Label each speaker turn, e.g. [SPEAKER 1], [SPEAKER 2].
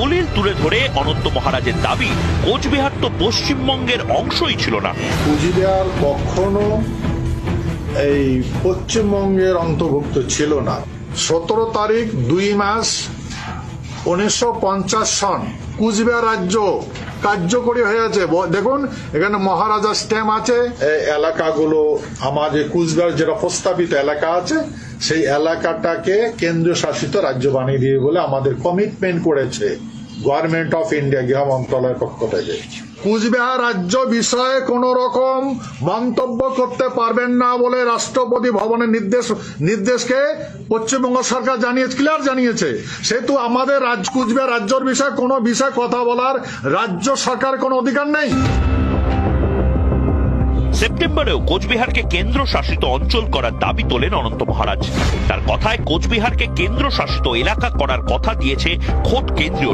[SPEAKER 1] দলিল তুলে ধরে অনন্ত মহারাজের দাবি, কোচবিহার তো পশ্চিমবঙ্গের অংশই ছিল না।
[SPEAKER 2] কুচবিহার কখনো এই পশ্চিমবঙ্গের অন্তর্ভুক্ত ছিল না। সতেরো তারিখ দুই মাস উনিশশো পঞ্চাশ সন কুচবিহার রাজ্য কার্যকরী হয়েছে। ব- দেখুন, এখানে মহারাজা স্ট্যাম্প আছে। এলাকাগুলো, আমাদের কুচবিহার যেটা প্রস্তাবিত এলাকা আছে সেই এলাকাটাকে কেন্দ্রীয় শাসিত রাজ্য বানিয়ে দিয়ে বলে আমাদের কমিটমেন্ট করেছে গভর্নমেন্ট অফ ইন্ডিয়া গৃহ মন্ত্রণালয়ের পক্ষ থেকে। কুচবিহার রাজ্য বিষয়ে কোন রকম মন্তব্য করতে পারবেন না বলে রাষ্ট্রপতি ভবনের নির্দেশ, নির্দেশকে পশ্চিমবঙ্গ সরকার জানিয়েছে ক্লিয়ার জানিয়েছে। সেহেতু আমাদের রাজ, কুচবিহার রাজ্যের বিষয়ে কোনো বিষয়ে কথা বলার রাজ্য সরকার কোনো অধিকার নেই।
[SPEAKER 1] সেপ্টেম্বরেও কোচবিহারকে কেন্দ্র শাসিত অঞ্চল করার দাবি তোলেন অনন্ত মহারাজ। তার কথায় কোচবিহারকে কেন্দ্র শাসিত এলাকা করার কথা দিয়েছে খোদ কেন্দ্রীয়